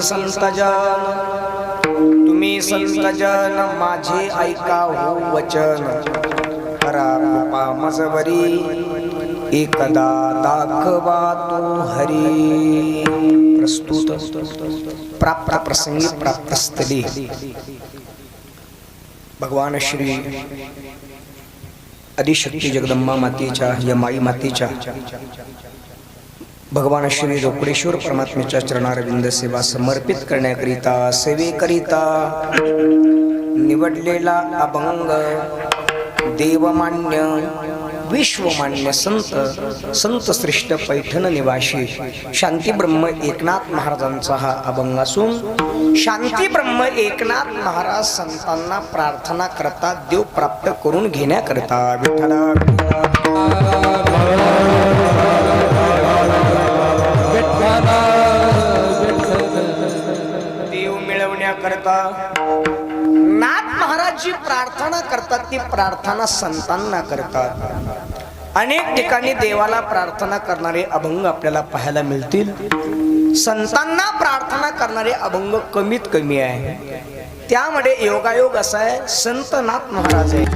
संतजन. तुम्ही संतजन माझे ऐका हो वचन. करा कृपा मजवरी एकदा दाखवा तू हरी. प्रस्तुत प्राप्त प्रसंगी प्राप्तस्थली भगवान श्री अधिशक्ती जगदंबा मातेच्या या माई मातेच्या भगवान श्री रोकडेश्वर परमात्म्याच्या चरणारविंद सेवा समर्पित करण्याकरिता सेवेकरिता निवडलेला अभंग देवमान्य विश्वमान्य संत संत श्रेष्ठ पैठण निवासी शांती ब्रह्म एकनाथ महाराजांचा हा अभंग असून शांती ब्रह्म एकनाथ महाराज संतांना प्रार्थना करता देव प्राप्त करून घेण्याकरता विठ्ठला मिळवण्याकरता नाथ महाराज जी प्रार्थना करतात ती प्रार्थना संतांना करतात. अनेक ठिकाणी देवाला प्रार्थना करणारे अभंग आपल्याला पाहायला मिळतील. संतांना प्रार्थना करणारे अभंग कमीत कमी आहे. त्यामध्ये योगायोग असा आहे संतनाथ महाराज आहे